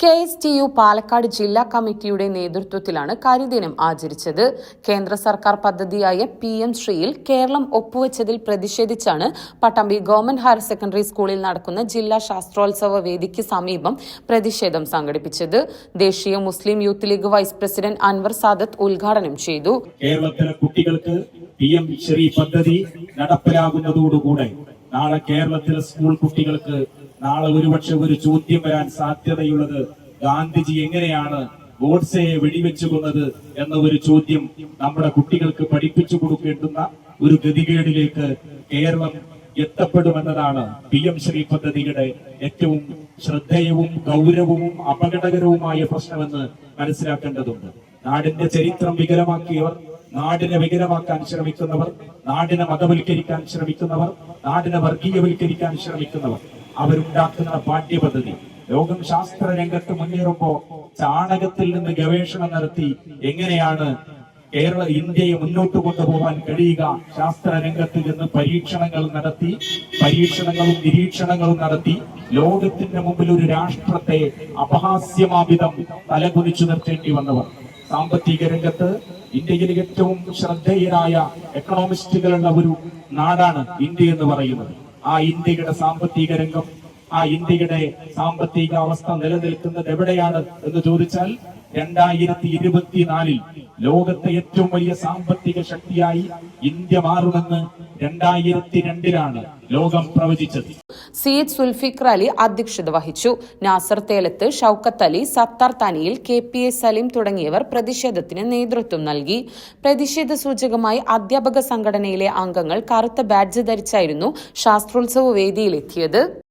K S T U Palakkad ജില്ലാ കമ്മിറ്റിയുടെ നേതൃത്വത്തിലാണ് കരിദിനം ആചരിച്ചത്. കേന്ദ്ര സർക്കാർ പദ്ധതിയായ പി എം ശ്രീയിൽ കേരളം ഒപ്പുവെച്ചതിൽ പ്രതിഷേധിച്ചാണ് പട്ടാമ്പി ഗവൺമെന്റ് ഹയർ സെക്കൻഡറി സ്കൂളിൽ നടക്കുന്ന ജില്ലാ ശാസ്ത്രോത്സവ വേദിക്ക് സമീപം പ്രതിഷേധം സംഘടിപ്പിച്ചത്. ദേശീയ Muslim youth league vice president Anwar Sadath ഉദ്ഘാടനം ചെയ്തു. കേരളത്തിലെ കുട്ടികൾക്ക് പി എം ശ്രീ പദ്ധതി നടപ്പിലാകുന്നതോടുകൂടെ നാളെ കേരളത്തിലെ സ്കൂൾ കുട്ടികൾക്ക് നാളെ ഒരുപക്ഷെ ഒരു ചോദ്യം വരാൻ സാധ്യതയുള്ളത് ഗാന്ധിജി എങ്ങനെയാണ് ഗോഡ്സയെ വെടിവെച്ചു കൊന്നത് എന്ന ഒരു ചോദ്യം നമ്മുടെ കുട്ടികൾക്ക് പഠിപ്പിച്ചു കൊടുക്കേണ്ടുന്ന ഒരു ഗതികേടിലേക്ക് കേരളം എത്തപ്പെടുമെന്നതാണ് പി എം ശ്രീ പദ്ധതിയുടെ ഏറ്റവും ശ്രദ്ധേയവും ഗൗരവവും അപകടകരവുമായ പ്രശ്നമെന്ന് മനസ്സിലാക്കേണ്ടതുണ്ട്. നാടിന്റെ ചരിത്രം വികലമാക്കിയവർ നാടിനെ വികലമാക്കാൻ ശ്രമിക്കുന്നവർ നാടിനെ മതവൽക്കരിക്കാൻ ശ്രമിക്കുന്നവർ നാടിനെ വർഗീയവൽക്കരിക്കാൻ ശ്രമിക്കുന്നവർ. അവരുണ്ടാക്കുന്ന പാഠ്യപദ്ധതി. ലോകം ശാസ്ത്ര രംഗത്ത് മുന്നേറുമ്പോ ചാണകത്തിൽ നിന്ന് ഗവേഷണം നടത്തി എങ്ങനെയാണ് കേരള ഇന്ത്യയെ മുന്നോട്ട് കൊണ്ടുപോകാൻ കഴിയുക ശാസ്ത്ര രംഗത്ത് നിന്ന് പരീക്ഷണങ്ങൾ നടത്തി പരീക്ഷണങ്ങളും നിരീക്ഷണങ്ങളും നടത്തി ലോകത്തിന്റെ മുമ്പിൽ ഒരു രാഷ്ട്രത്തെ അപഹാസ്യമാവിധം തലകുനിച്ചു നിർത്തേണ്ടി വന്നവർ. സാമ്പത്തിക രംഗത്ത് ഇന്ത്യയിൽ ഏറ്റവും ശ്രദ്ധേയരായ എക്കണോമിസ്റ്റുകളുള്ള ഒരു നാടാണ് ഇന്ത്യ എന്ന് പറയുന്നത്. ആ ഇന്ത്യയുടെ സാമ്പത്തിക രംഗം ആ ഇന്ത്യയുടെ സാമ്പത്തിക അവസ്ഥ നിലനിൽക്കുന്നത് എവിടെയാണ് എന്ന് ചോദിച്ചാൽ രണ്ടായിരത്തി ഇരുപത്തിനാലിൽ ലോകത്തെ ഏറ്റവും വലിയ സാമ്പത്തിക ശക്തിയായി ഇന്ത്യ മാറുമെന്ന് രണ്ടായിരത്തി രണ്ടിലാണ് ലോകം പ്രവചിച്ചത്. സയ്യിദ് സുൽഫിഖർ അലി അധ്യക്ഷത വഹിച്ചു. Nasar Thelath Shoukath Ali Sathar Thaniyil K P A Saleem തുടങ്ങിയവർ പ്രതിഷേധത്തിന് നേതൃത്വം നൽകി. പ്രതിഷേധ സൂചകമായി അധ്യാപക സംഘടനയിലെ അംഗങ്ങൾ കറുത്ത ബാഡ്ജ് ധരിച്ചായിരുന്നു ശാസ്ത്രോത്സവ വേദിയിലെത്തിയത്.